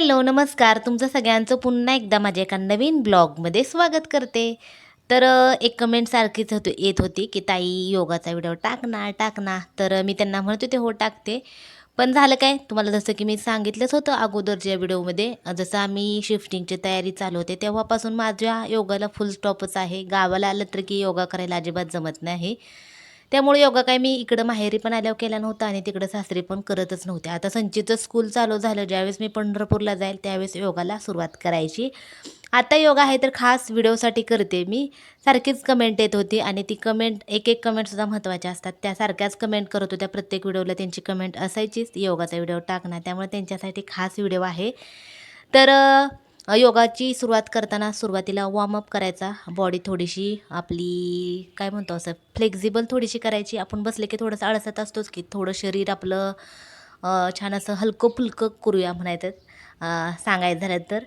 Hello नमस्कार. तुमचं सगळ्यांचं पुन्हा एकदा माझ्या एका नवीन ब्लॉगमध्ये स्वागत करते. तर एक कमेंट सारखीच होती येत होती की ताई योगाचा व्हिडिओ टाक ना टाक ना. तर मी त्यांना म्हणत होते हो टाकते. पण झालं काय? तुम्हाला जसं की मी सांगितलंच होतं अगोदरच्या व्हिडिओमध्ये जसं आम्ही शिफ्टिंगची तयारी चालू होते तेव्हापासून माझ्या योगाला फुल स्टॉपच आहे. गावाला आलं तर की योगा करायला अजिबात जमत नाही. त्यामुळे योगा काय मी इकडं माहेरी पण आल्यावर केला नव्हता आणि तिकडं सासरी पण करतच नव्हते. आता संचितचं स्कूल चालू झालं ज्यावेळेस मी पंढरपूरला जाईल त्यावेळेस योगाला सुरुवात करायची. आता योगा आहे तर खास व्हिडिओसाठी करते मी. सारखीच कमेंट येत होती आणि ती कमेंट एक एक कमेंटसुद्धा महत्त्वाच्या असतात. त्या सारख्याच कमेंट करत होत्या. प्रत्येक व्हिडिओला त्यांची कमेंट असायचीच. योगाचा व्हिडिओ टाकणार त्यामुळे त्यांच्यासाठी खास व्हिडिओ आहे. तर योगाची सुरुवात करताना सुरुवातीला वॉर्मअप करायचा. बॉडी थोडीशी आपली काय म्हणतो असं फ्लेक्झिबल थोडीशी करायची. आपण बसले की थोडंसं आळसत असतोच की थोडं शरीर आपलं छान असं हलकं फुलकं करूया म्हणायचं सांगायचं झालं तर.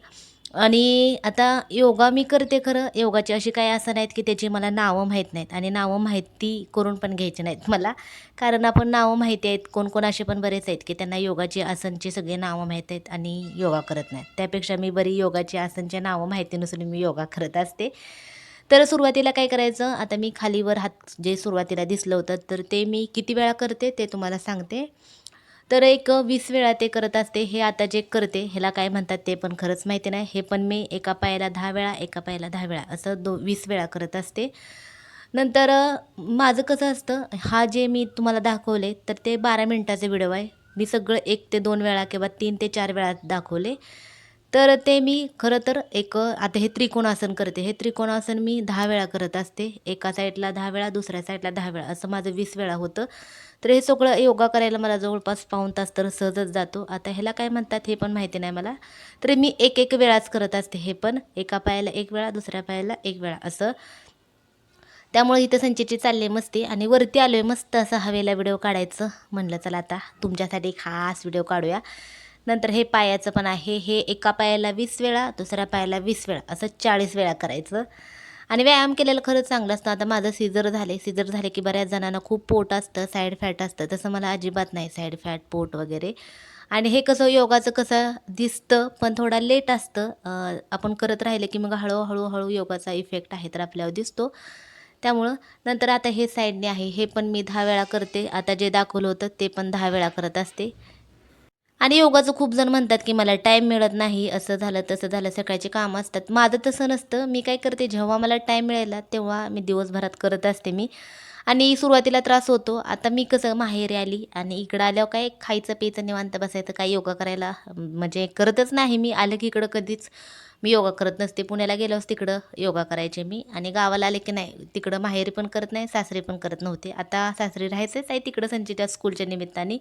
आणि आता योगा मी करते खरं. योगाची अशी काही आसनं आहेत की त्याची मला नावं माहीत नाहीत आणि नावं माहिती करून पण घ्यायची नाहीत मला. कारण आपण नावं माहिती आहेत कोण कोण असे पण बरेच आहेत की त्यांना योगाची आसनची सगळे नावं माहीत आहेत आणि योगा करत नाहीत. त्यापेक्षा मी बरी योगाची आसनचे नावं माहिती नसून मी योगा करत असते. तर सुरुवातीला काय करायचं आता मी खालीवर हात जे सुरुवातीला दिसलं होतं तर ते मी किती वेळा करते ते तुम्हाला सांगते. तर एक वीस वेळा ते करत असते हे आता जे करते ह्याला काय म्हणतात ते पण खरंच माहिती नाही. हे पण मी एका पायाला दहा वेळा एका पायाला दहा वेळा असं दो वीस वेळा करत असते. नंतर माझं कसं असतं हा जे मी तुम्हाला दाखवले तर ते बारा मिनटाचे व्हिडिओ आहे. मी सगळं एक ते दोन वेळा किंवा तीन ते चार वेळा दाखवले. तर ते मी खरं तर एक आता हे त्रिकोणासन करते. हे त्रिकोणासन मी दहा वेळा करत असते. एका साईडला दहा वेळा दुसऱ्या साईडला दहा वेळा. असं माझं वीस वेळा होतं. तर हे सगळं योगा करायला मला जवळपास पाऊण तास तर सहजच जातो. आता ह्याला काय म्हणतात हे पण माहिती नाही मला. तर मी एक एक वेळाच करत असते हे पण. एका पायाला एक वेळा दुसऱ्या पायाला एक वेळा असं. त्यामुळे इथं संचेची चालले मस्ती आणि वरती आलो आहे मस्त असं हवेला व्हिडिओ काढायचं. म्हणलं चला आता तुमच्यासाठी खास व्हिडिओ काढूया. नंतर हे पायाचं पण आहे. हे एका पायाला वीस वेळा दुसऱ्या पायाला वीस वेळा असं चाळीस वेळा करायचं. आणि व्यायाम केलेलं खरंच चांगलं असतं. आता माझं सिजर झाले. सिजर झाले की बऱ्याच जणांना खूप पोट असतं साईड फॅट असतं. तसं मला अजिबात नाही साईड फॅट पोट वगैरे. आणि हे कसं योगाचं कसं दिसतं पण थोडा लेट असतं. आपण करत राहिलं की मग हळूहळू हळू योगाचा इफेक्ट आहे तर आपल्यावर दिसतो. त्यामुळं नंतर आता हे साईडने आहे. हे पण मी दहा वेळा करते. आता जे दाखवलं होतं ते पण दहा वेळा करत असते. आणि योगाचं खूप जण म्हणतात की मला टाईम मिळत नाही असं झालं तसं झालं सकाळची कामं असतात. माझं तसं नसतं. मी काय करते जेव्हा मला टाईम मिळाला तेव्हा मी दिवसभरात करत असते मी. आणि सुरुवातीला त्रास होतो. आता मी कसं माहेरी आली आणि इकडं आल्यावर काय खायचं प्यायचं निवांत बसायचं काय योगा करायला म्हणजे करतच नाही मी. आलं की इकडं कधीच मी योगा करत नसते. पुण्याला गेल्यावर तिकडं योगा करायचे मी. आणि गावाला आले की नाही तिकडं माहेरी पण करत नाही सासरी पण करत नव्हते. आता सासरी राहायचंच आहे तिकडं संचिता स्कूलच्या निमित्ताने.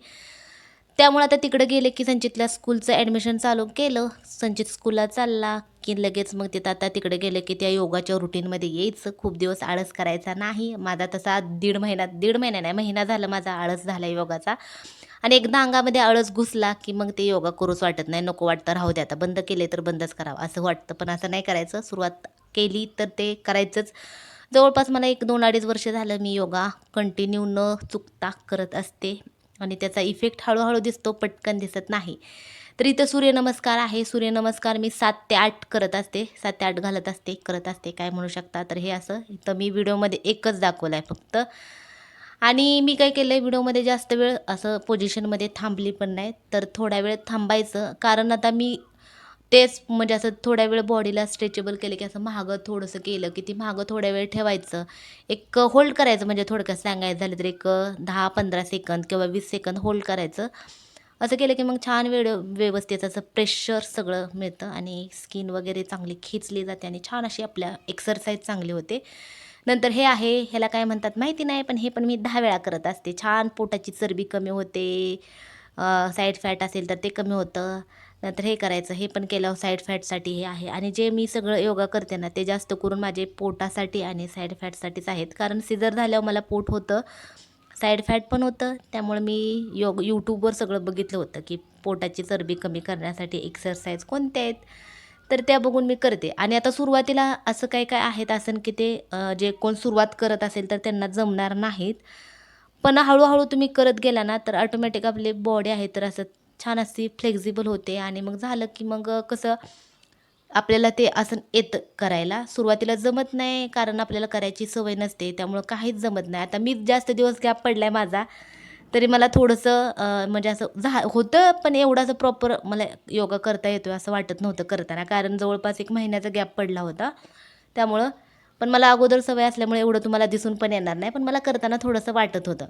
त्यामुळे आता तिकडं गेले की संचितला स्कूलचं ॲडमिशन चालू केलं. संचित स्कूलला चालला की लगेच मग तिथं आता तिकडे गेलं की त्या योगाच्या रुटीनमध्ये यायचं. खूप दिवस आळस करायचा नाही. माझा तसा दीड महिना दीड महिना नाही महिना झाला माझा आळस झाला योगाचा. आणि एकदा अंगामध्ये आळस घुसला की मग ते योगा करूच वाटत नाही. नको वाटतं राहू दे आता. बंद केले तर बंदच करावं. असं वाटतं पण असं नाही करायचं. सुरुवात केली तर ते करायचंच. जवळपास मला एक दोन अडीच वर्ष झालं मी योगा कंटिन्यू न चुकता करत असते. आणि त्याचा इफेक्ट हळूहळू दिसतो पटकन दिसत नाही. तर इथं सूर्यनमस्कार आहे. सूर्यनमस्कार मी सात ते आठ करत असते. सात ते आठ घालत असते करत असते काय म्हणू शकता. तर हे असं इथं मी व्हिडिओमध्ये एकच दाखवलं आहे फक्त. आणि मी काय केलं आहे व्हिडिओमध्ये जास्त वेळ असं पोझिशनमध्ये थांबली पण नाही. तर थोड्या वेळ थांबायचं. कारण आता मी तेच म्हणजे असं थोड्या वेळ बॉडीला स्ट्रेचेबल केलं की असं मागं थोडंसं केलं की ती मागं थोड्या वेळ ठेवायचं. एक होल्ड करायचं म्हणजे थोडक्यात सांगायचं झालं तर एक दहा पंधरा सेकंद किंवा वीस सेकंद होल्ड करायचं. असं केलं की मग छान वेळ व्यवस्थित असं प्रेशर सगळं मिळतं आणि स्किन वगैरे चांगली खिचली जाते आणि छान अशी आपल्या एक्सरसाइज चांगली होते. नंतर हे आहे ह्याला काय म्हणतात माहिती नाही पण हे पण मी दहा वेळा करत असते. छान पोटाची चरबी कमी होते साईड फॅट असेल तर ते कमी होतं. नंतर हे करायचं हे पण केल्यावर साईड फॅटसाठी हे आहे. आणि जे मी सगळं योगा करते ना ते जास्त करून माझे पोटासाठी आणि साईड फॅटसाठीच आहेत. कारण सिजर झाल्यावर मला पोट होतं साईड फॅट पण होतं. त्यामुळे मी योग यूट्यूबवर सगळं बघितलं होतं की पोटाची चरबी कमी करण्यासाठी एक्सरसाइज कोणत्या आहेत. तर त्या बघून मी करते. आणि आता सुरुवातीला असं काय काय आहेत आसन की ते जे कोण सुरुवात करत असेल तर त्यांना जमणार नाहीत. पण हळूहळू तुम्ही करत गेला ना तर ऑटोमॅटिक आपली बॉडी आहे तर असं छान अशी फ्लेक्झिबल होते. आणि मग झालं की मग कसं आपल्याला ते आसन येतं करायला. सुरुवातीला जमत नाही कारण आपल्याला करायची सवय नसते. त्यामुळं काहीच जमत नाही. आता मी जास्त दिवस गॅप पडला आहे माझा. तरी मला थोडंसं म्हणजे असं झा होतं पण एवढं असं प्रॉपर मला योगा करता येतो असं वाटत नव्हतं करताना. कारण जवळपास एक महिन्याचा गॅप पडला होता. त्यामुळं पण मला अगोदर सवय असल्यामुळे एवढं तुम्हाला दिसून पण येणार नाही. पण मला करताना थोडंसं वाटत होतं.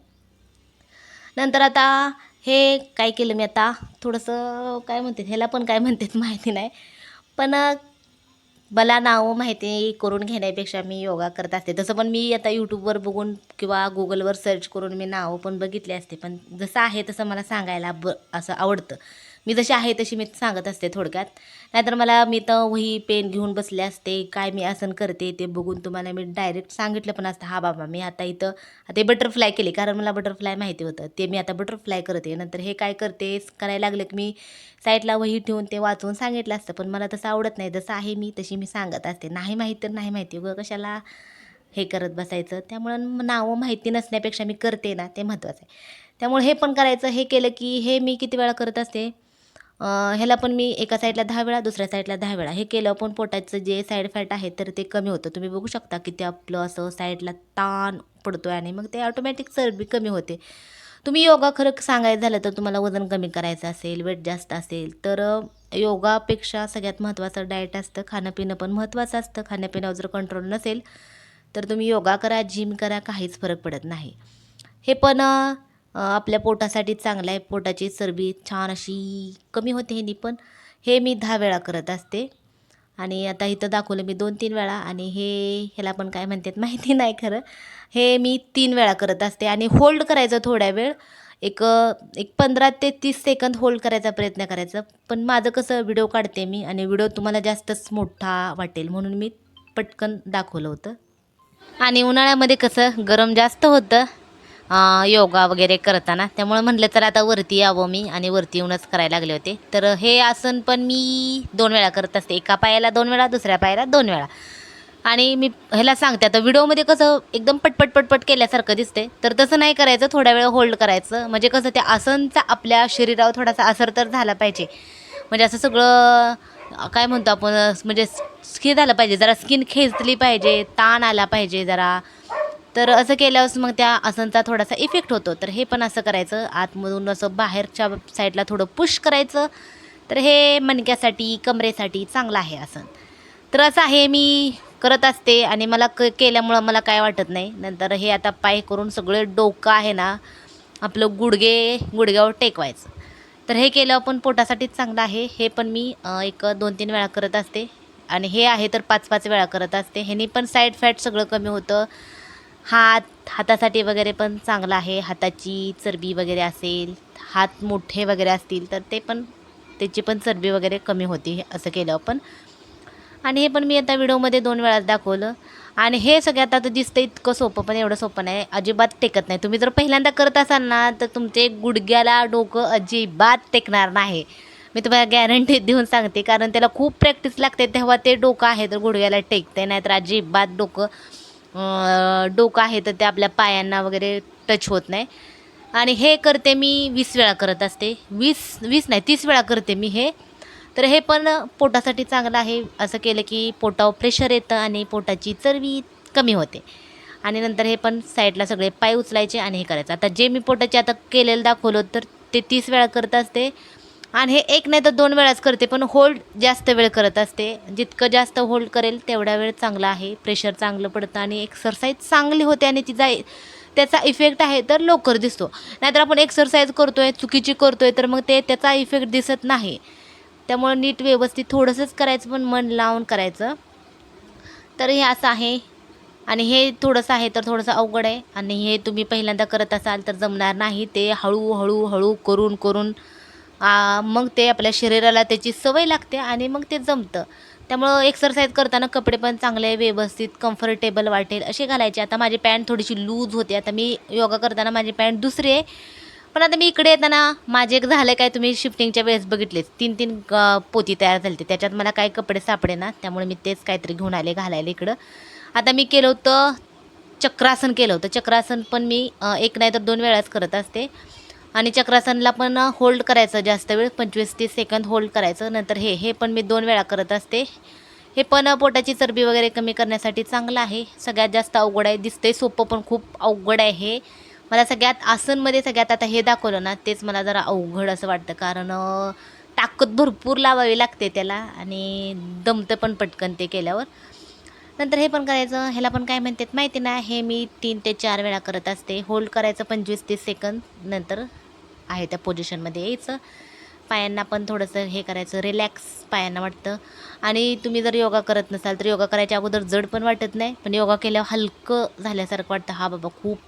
नंतर आता हे काय केलं मी आता? थोडंसं काय म्हणतात ह्याला पण काय म्हणतात माहिती नाही. पण मला नावं माहिती करून घेण्यापेक्षा मी योगा करत असते. तसं पण मी आता यूट्यूबवर बघून किंवा गुगलवर सर्च करून मी नावं पण बघितले असते. पण जसं आहे तसं मला सांगायला ब असं आवडतं. मी जशी आहे तशी मी सांगत असते थोडक्यात. नाहीतर मला मी तर वही पेन घेऊन बसले असते. काय मी आसन करते ते बघून तुम्हाला मी डायरेक्ट सांगितलं पण असतं हा बाबा मी आता इथं आता हे बटरफ्लाय केले. कारण मला बटरफ्लाय माहिती होतं. ते मी आता बटरफ्लाय करते. नंतर हे काय करते करायला लागलं की मी साईडला वही ठेवून ते वाचून सांगितलं असतं. पण मला तसं आवडत नाही. जसं आहे मी तशी मी सांगत असते. नाही माहीत तर नाही माहिती. व कशाला हे करत बसायचं? त्यामुळं नावं माहिती नसण्यापेक्षा मी करते ना ते महत्त्वाचं आहे. त्यामुळे हे पण करायचं हे केलं की हे मी किती वेळा करत असते? ह्याला पण मी एका साईडला दहा वेळा दुसऱ्या साईडला दहा वेळा. हे केलं पण पोटाचं जे साईड फॅट आहे तर ते कमी होतं. तुम्ही बघू शकता की ते आपलं असं साईडला ताण पडतो आहे आणि मग ते ऑटोमॅटिक चरबी कमी होते. तुम्ही योगा खरं सांगायचं झालं तर तुम्हाला वजन कमी करायचं असेल वेट जास्त असेल तर योगापेक्षा सगळ्यात महत्त्वाचं डाएट असतं खाणं पिणं पण महत्त्वाचं असतं. खाण्यापिण्यावर जर कंट्रोल नसेल तर तुम्ही योगा करा जिम करा काहीच फरक पडत नाही. हे पण आपल्या पोटासाठी चांगलं आहे. पोटाची चरबी छान अशी कमी होते ह्यानी पण हे मी दहा वेळा करत असते. आणि आता इथं दाखवलं मी दोन तीन वेळा आणि हे ह्याला पण काय म्हणतात माहिती नाही खरं. हे मी तीन वेळा करत असते आणि होल्ड करायचं थोड्या वेळ. एक एक पंधरा ते तीस सेकंद होल्ड करायचा प्रयत्न करायचा. पण माझं कसं व्हिडिओ काढते मी आणि व्हिडिओ तुम्हाला जास्तच मोठा वाटेल म्हणून मी पटकन दाखवलं होतं. आणि उन्हाळ्यामध्ये कसं गरम जास्त होतं. योगा वगैरे करताना. त्यामुळं म्हटलं तर आता वरती यावं मी आणि वरती येऊनच करायला लागले होते. तर हे आसन पण मी दोन वेळा करत असते. एका पायाला दोन वेळा दुसऱ्या पायाला दोन वेळा. आणि मी ह्याला सांगते आता व्हिडिओमध्ये कसं एकदम पटपट पटपट केल्यासारखं दिसते. तर तसं नाही करायचं थोड्या वेळ होल्ड करायचं. म्हणजे कसं त्या आसनचा आपल्या शरीरावर थोडासा असर तर झाला पाहिजे. म्हणजे असं सगळं काय म्हणतो आपण म्हणजे स्किन झालं पाहिजे. जरा स्किन खेचली पाहिजे ताण आला पाहिजे जरा. तर असं केल्यावर मग त्या आसनचा थोडासा इफेक्ट होतो. तर हे पण असं करायचं. आतमधून असं बाहेरच्या साईडला थोडं पुश करायचं. तर हे मणक्यासाठी कमरेसाठी चांगलं आहे आसन. तर असं आहे मी करत असते आणि मला क केल्यामुळं मला काय वाटत नाही. नंतर हे आता पाय करून सगळं डोकं आहे ना आपलं गुडघे गुडघ्यावर टेकवायचं. तर हे केलं पण पोटासाठीच चांगलं आहे. हे पण मी एक दोन तीन वेळा करत असते. आणि हे आहे तर पाच पाच वेळा करत असते. ह्यानी पण साईड फॅट सगळं कमी होतं. हात हातासाठी वगैरे पण चांगलं आहे. हाताची चरबी वगैरे असेल हात मोठे वगैरे असतील तर ते पण त्याची पण चरबी वगैरे कमी होती हे असं केलं पण. आणि हे पण मी आता व्हिडिओमध्ये दोन वेळाच दाखवलं. आणि हे सगळं आता दिसतं इतकं सोपं पण एवढं सोपं नाही. अजिबात टेकत नाही. तुम्ही जर पहिल्यांदा करत असाल ना तर तुमचे गुडघ्याला डोकं अजिबात टेकणार नाही. मी तुम्हाला गॅरंटी देऊन सांगते कारण त्याला खूप प्रॅक्टिस लागते तेव्हा ते डोकं आहे तर गुडघ्याला टेकते नाहीतर अजिबात डोकं डोकं आहे तर ते आपल्या पायांना वगैरे टच होत नाही. आणि हे करते मी वीस वेळा करत असते. वीस वीस नाही तीस वेळा करते मी हे. तर हे पण पोटासाठी चांगलं आहे. असं केलं की पोटावर प्रेशर येतं आणि पोटाची चरबी कमी होते. आणि नंतर हे पण साईडला सगळे पाय उचलायचे आणि हे करायचं. आता जे मी पोटाचे आता केलेलं दाखवलं तर ते तीस वेळा करत असते. आणि हे एक नाही तर दोन वेळाच करते पण होल्ड जास्त वेळ करत असते. जितकं जास्त होल्ड करेल तेवढा वेळ चांगला आहे. प्रेशर चांगलं पडतं आणि एक्सरसाइज चांगली होते आणि तिचा त्याचा इफेक्ट आहे तर लवकर दिसतो. नाहीतर आपण एक्सरसाइज आहे चुकीची करतो आहे तर मग ते त्याचा इफेक्ट दिसत नाही. त्यामुळे नीट व्यवस्थित थोडंसंच करायचं पण मन लावून करायचं. तर हे असं आहे. आणि हे थोडंसं आहे तर थोडंसं अवघड आहे. आणि हे तुम्ही पहिल्यांदा करत असाल तर जमणार नाही. ते हळूहळू हळू करून करून मग ते आपल्या शरीराला त्याची सवय लागते आणि मग ते जमतं. त्यामुळं एक्सरसाइज करताना कपडे पण चांगले व्यवस्थित कम्फर्टेबल वाटेल असे घालायचे. आता माझी पॅन्ट थोडीशी लूज होते. आता मी योगा करताना माझी पॅन्ट दुसरी आहे. पण आता मी इकडे येताना माझे एक झालं काय तुम्ही शिफ्टिंगच्या वेळेस बघितलेच तीन तीन पोती तयार झाली होती त्याच्यात मला काही कपडे सापडे ना त्यामुळे मी तेच काहीतरी घेऊन आले घालायला इकडं. आता मी केलं होतं चक्रासन केलं होतं. चक्रासन पण मी एक नाही तर दोन वेळाच करत असते. आणि चक्रासनला पण होल्ड करायचं जास्त वेळ पंचवीस तीस सेकंद होल्ड करायचं. नंतर हे हे पण मी दोन वेळा करत असते. हे पण पोटाची चरबी वगैरे कमी करण्यासाठी चांगलं आहे. सगळ्यात जास्त अवघड आहे. दिसते सोपं पण खूप अवघड आहे. हे मला सगळ्यात आसनमध्ये सगळ्यात आता हे दाखवलं ना तेच मला जरा अवघड असं वाटतं. कारण ताकद भरपूर लावावी लागते त्याला आणि दमतं पण पटकन ते केल्यावर. नंतर हे पण करायचं. ह्याला पण काय म्हणतात माहिती ना हे मी तीन ते चार वेळा करत असते. होल्ड करायचं पंचवीस तीस सेकंद नंतर. आहे त्या पोझिशनमध्ये यायचं. पायांना पण थोडंसं हे करायचं रिलॅक्स पायांना वाटतं. आणि तुम्ही जर योगा करत नसाल तर योगा करायच्या अगोदर जड पण वाटत नाही पण योगा केल्यावर हलकं झाल्यासारखं वाटतं. हा बाबा खूप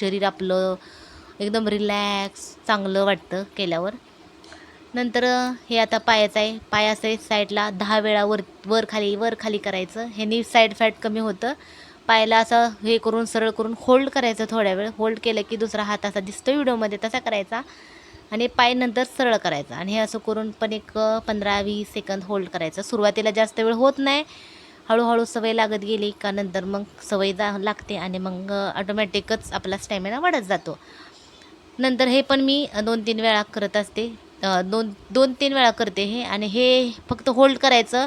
शरीर आपलं एकदम रिलॅक्स चांगलं वाटतं केल्यावर. नंतर हे आता पायाचं आहे. पाय असं आहे साईडला दहा वेळा वर वर खाली वर खाली करायचं. ह्यानी साईड फॅट कमी होतं. पायाला असं हे करून सरळ करून होल्ड करायचं थोड्या वेळ. होल्ड केलं की दुसरा हात असा दिसतो व्हिडिओमध्ये तसा करायचा. आणि पाय नंतर सरळ करायचा. आणि हे असं करून पण एक पंधरा वीस सेकंद होल्ड करायचं. सुरुवातीला जास्त वेळ होत नाही. हळूहळू सवय लागत गेली का नंतर मग सवय जा लागते आणि मग ऑटोमॅटिकच आपला स्टॅमिना वाढत जातो. नंतर हे पण मी दोन तीन वेळा करत असते. दोन दोन तीन वेळा करते हे. आणि हे फक्त होल्ड करायचं.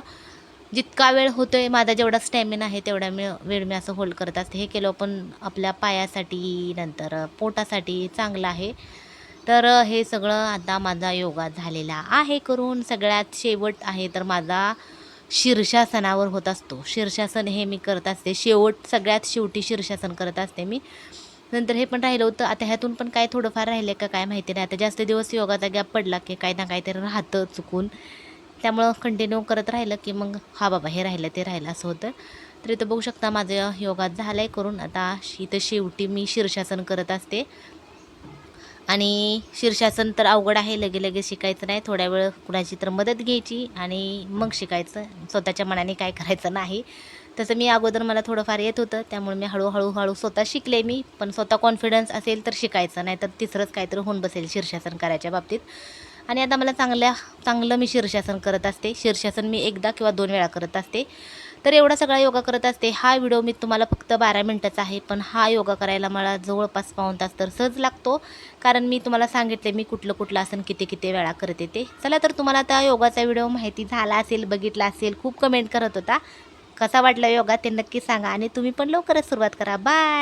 जितका वेळ होतो आहे माझा जेवढा स्टॅमिना आहे तेवढा मी वेळ मी असं होल्ड करत असते. हे केलं पण आपल्या पायासाठी नंतर पोटासाठी चांगलं आहे. तर हे सगळं आता माझा योगा झालेला आहे करून सगळ्यात शेवट आहे तर माझा शीर्षासनावर होत असतो. शीर्षासन हे मी करत असते. शेवट सगळ्यात शेवटी शीर्षासन करत असते मी. नंतर हे पण राहिलं होतं. आता ह्यातून पण काय थोडंफार राहिलं का काय माहिती नाही. आता जास्त दिवस योगाचा गॅप पडला की काही ना काहीतरी राहतं चुकून. त्यामुळं कंटिन्यू करत राहिलं की मग हा बाबा हे राहिलं ते राहिलं असं होतं. तर इथं बघू शकता माझं योगा झालं आहे करून. आता इथं शेवटी मी शीर्षासन करत असते. आणि शीर्षासन तर अवघड आहे लगे लगे शिकायचं नाही. थोड्या वेळ कुणाची तर मदत घ्यायची आणि मग शिकायचं. स्वतःच्या मनाने काय करायचं नाही. तसं मी अगोदर मला थोडंफार येत होतं. त्यामुळे मी हळूहळू हळू स्वतः शिकले मी. पण स्वतः कॉन्फिडन्स असेल तर शिकायचं. नाही तर तिसरंच काहीतरी होऊन बसेल शीर्षासन करायच्या बाबतीत. आणि आता मला चांगल्या चांगलं मी शीर्षासन करत असते. शीर्षासन मी एकदा किंवा दोन वेळा करत असते. तर एवढा सगळा योगा करत असते. हा व्हिडिओ मी तुम्हाला फक्त बारा मिनटाचा आहे. पण हा योगा करायला मला जवळपास पाऊण तास तर सहज लागतो. कारण मी तुम्हाला सांगितले मी कुठलं कुठलं आसन किती किती वेळा करते ते चला तर तुम्हाला आता योगाचा व्हिडिओ माहिती झाला असेल बघितला असेल खूप कमेंट करत होता. कसा वाटला योगा ते नक्की सांगा आणि तुम्ही पण लवकरच सुरुवात करा. बाय